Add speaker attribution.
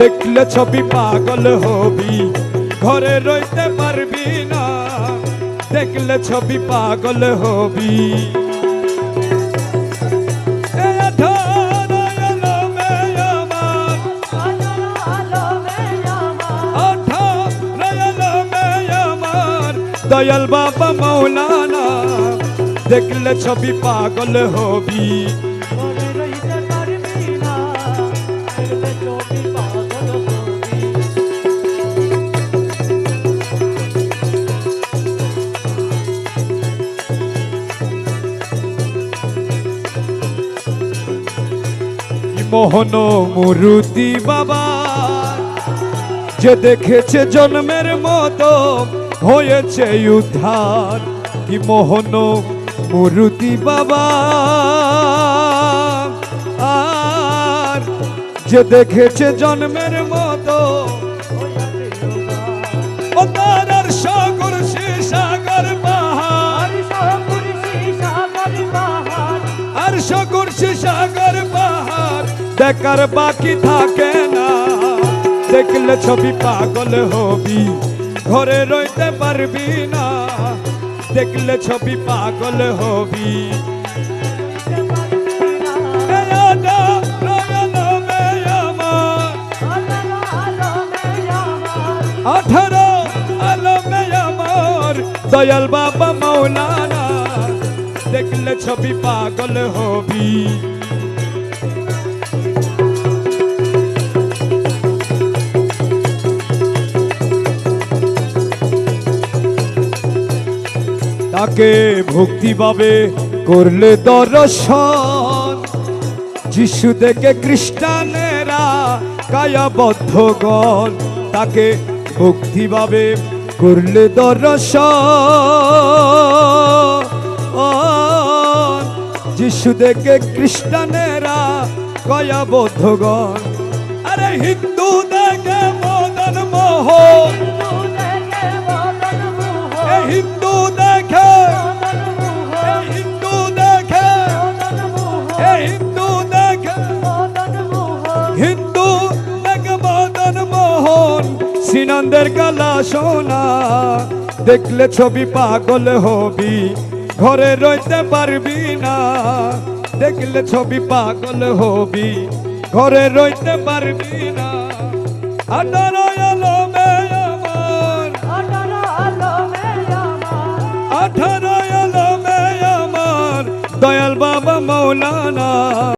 Speaker 1: দেখলে ছবি পাগল হবি, ঘরে রইতে পারবি না। দেখলে ছবি পাগল হবি। দয়াল বাবা মৌলানা, দেখলে ছবি পাগল হবি। মোহন মুরুতি বাবা। যে দেখেছে জন্মের মতো হয়েছে উদ্ধার। কি মোহন মুরুতি বাবা। আর যে দেখেছে জন্মের মতো তার সাগর সে সাগর পাহাড়। আর সাগর সে সাগর পাহাড়। দেখার বাকি থাকে না। দেখলে ছবি পাগল হবি, ঘরে রইতে পারবি না। দেখলে ছবি পাগল হবি। আঠারো আলমে আমার, দয়াল বাবা মৌলানা দেখলে ছবি পাগল হবি। তাকে ভক্তি ভাবে করলে দর্শন। যিশু দেখে খ্রিস্টানেরা কায়াবদ্ধগণ, তাকে ভক্তি ভক্তিভাবে করলে দর্শন। যিশু দেখে খ্রিস্টানেরা কায়াবদ্ধগণ, আরে হিন্দু দেখে মদন মোহন হিন্দু দেখে মদন মোহন সিনন্দের কালা সোনা। দেখলে ছবি পাগল হবি ঘরে রইতে পারবি না। দেখলে ছবি পাগল হবি ঘরে রইতে পারবি না। আঠারো আমার। আঠারো আমার। দয়াল বাবা মৌলানা।